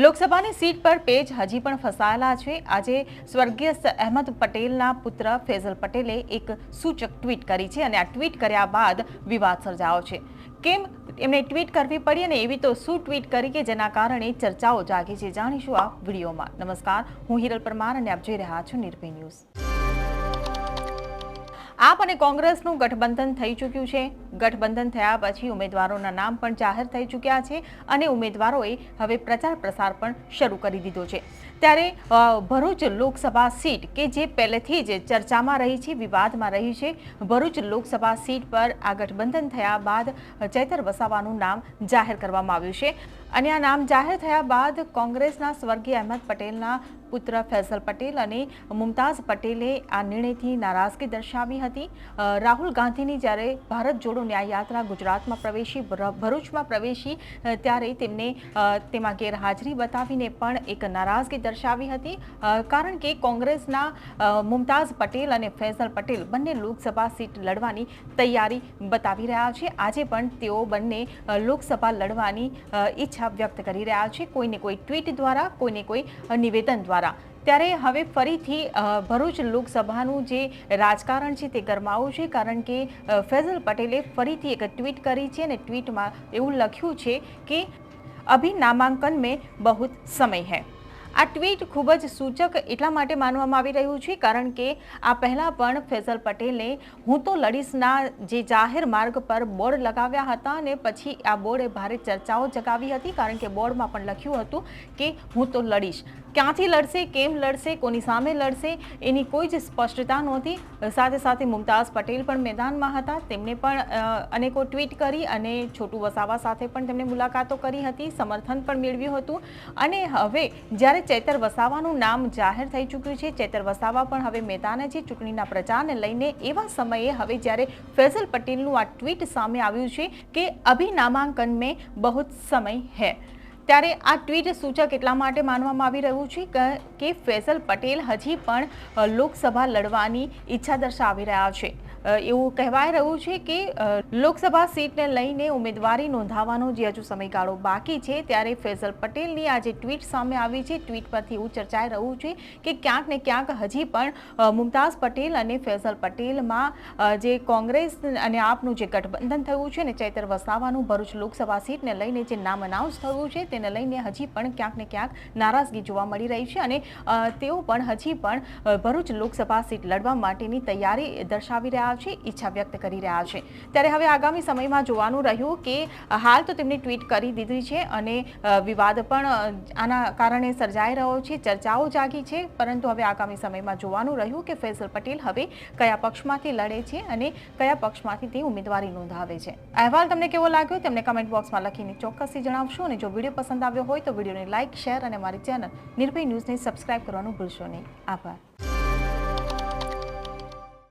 લોકસભાની સીટ પર પેજ હજી પણ ફસાયેલા છે. આજે સ્વર્ગીય અહેમદ પટેલના પુત્ર ફેઝલ પટેલે એક સૂચક ટ્વીટ કરી છે અને આ ટ્વીટ કર્યા બાદ વિવાદ સર્જાયો છે. કેમ? એમને ટ્વીટ કરવી પડી અને એવી તો શું ટ્વીટ કરી કે જેના કારણે ચર્ચાઓ જાગી છે? જાણીશું આ વિડીયોમાં. નમસ્કાર, હું હિરલ પરમાર અને આપ જોઈ રહ્યા છો નિર્ભય ન્યૂઝ. આપ અને કોંગ્રેસનું ગઠબંધન થઈ ચૂક્યું છે. ગઠબંધન થયા પછી ઉમેદવારોના નામ પણ જાહેર થઈ ચૂક્યા છે અને ઉમેદવારોએ હવે પ્રચાર પ્રસાર પણ શરૂ કરી દીધો છે. ત્યારે ભરૂચ લોકસભા સીટ કે જે પહેલેથી જ ચર્ચામાં રહી છે, વિવાદમાં રહી છે, ભરૂચ લોકસભા સીટ પર આ ગઠબંધન થયા બાદ ચૈતર વસાવાનું નામ જાહેર કરવામાં આવ્યું છે. અને આ નામ જાહેર થયા બાદ કોંગ્રેસના સ્વર્ગીય અહેમદ પટેલના પુત્ર ફૈસલ પટેલ અને મુમતાઝ પટેલે આ નિર્ણયથી નારાજગી દર્શાવી હતી. અ, રાહુલ ગાંધીની જ્યારે ભારત જોડો ન્યાય યાત્રા ગુજરાતમાં પ્રવેશી ભર- ભરૂચમાં પ્રવેશી ત્યારે તેમને તેમાં ગેરહાજરી બતાવીને પણ એક નારાજગી દર્શાવી હતી. કારણ કે કોંગ્રેસના મુમતાઝ પટેલ અને ફૈઝલ પટેલ બંને લોકસભા સીટ લડવાની તૈયારી બતાવી રહ્યા છે. આજે પણ તેઓ બંને લોકસભા લડવાની ઈચ્છા વ્યક્ત કરી રહ્યા છે. કોઈને કોઈ ટ્વીટ દ્વારા કોઈને કોઈ નિવેદન દ્વારા. ત્યારે હવે ફરીથી ભરૂચ લોકસભાનું જે રાજકારણ છે તે ગરમાવું છે, કારણ કે ફેઝલ પટેલે ફરીથી એક ટ્વીટ કરી છે અને ટ્વીટમાં એવું લખ્યું છે કે અભી નામાંકન મેં બહુત સમય હૈ. આ ટ્વીટ ખૂબ જ સૂચક એટલા માટે માનવામાં આવી રહ્યું છે, કારણ કે આ પહેલાં પણ ફૈઝલ પટેલે હું તો લડીશના જે જાહેર માર્ગ પર બોર્ડ લગાવ્યા હતા અને પછી આ બોર્ડે ભારે ચર્ચાઓ જગાવી હતી, કારણ કે બોર્ડમાં પણ લખ્યું હતું કે હું તો લડીશ. ક્યાંથી લડશે, કેમ લડશે, કોની સામે લડશે, એની કોઈ જ સ્પષ્ટતા નહોતી. સાથે સાથે મુમતાઝ પટેલ પણ મેદાનમાં હતા તેમણે પણ અનેકો ટ્વીટ કરી અને છોટુ વસાવા સાથે પણ તેમણે મુલાકાતો કરી હતી, સમર્થન પણ મેળવ્યું હતું. અને હવે જ્યારે ચૈતર વસાવાનું નામ જાહેર થઈ ચૂક્યું છે. ચેતર વસાવા પણ હવે મેદાને છે. ચૂંટણીના પ્રચારને લઈને એવા સમયે હવે જ્યારે ફૈઝલ પટેલનું આ ટ્વીટ સામે આવ્યું છે કે અભી નામાંકન મેં બહુ સમય હૈ. ત્યારે આ ટ્વીટ સૂચક એટલા માટે માનવામાં આવી રહ્યું છે કે- ફૈઝલ પટેલ હજી પણ લોકસભા લડવાની ઈચ્છા દર્શાવી રહ્યા છે. એવું કહેવાય રહ્યું છે કે લોકસભા સીટને લઈને ઉમેદવારી નોંધાવવાનો જે હજુ સમયગાળો બાકી છે, ત્યારે ફૈઝલ પટેલની આ જે ટ્વીટ સામે આવી છે, ટ્વીટ પરથી એવું ચર્ચાઈ રહ્યું છે કે ક્યાંક ને ક્યાંક હજી પણ મુમતાઝ પટેલ અને ફૈઝલ પટેલમાં જે કોંગ્રેસ અને આપનું જે ગઠબંધન થયું છે ને ચૈતર વસાવાનું ભરૂચ લોકસભા સીટને લઈને જે નામ અનાઉન્સ થયું છે તેને લઈને હજી પણ ક્યાંક ને ક્યાંક નારાજગી જોવા મળી રહી છે અને તેઓ પણ હજી પણ ભરૂચ લોકસભા સીટ લડવા માટેની તૈયારી દર્શાવી રહ્યા છે, ઈચ્છા વ્યક્ત કરી રહ્યા છે. ત્યારે હવે આગામી સમયમાં જોવાનું રહ્યું કે, હાલ તો તેમણે ટ્વીટ કરી દીધી છે અને વિવાદ પણ આના કારણે સર્જાઈ રહ્યો છે, ચર્ચાઓ જાગી છે, પરંતુ હવે આગામી સમયમાં જોવાનું રહ્યું કે ફૈસલ પટેલ હવે કયા પક્ષમાંથી લડે છે અને કયા પક્ષમાંથી તે ઉમેદવારી નોંધાવે છે. અહેવાલ તમને કેવો લાગ્યો? તેમને કમેન્ટ બોક્સમાં લખીને ચોક્કસથી જણાવશો અને જો વીડિયો પસંદ આવ્યો હોય તો વિડીયોને લાઇક, શેર અને મારી ચેનલ નિર્ભય ન્યૂઝને સબસ્ક્રાઇબ કરવાનું ભૂલશો નહીં. આભાર.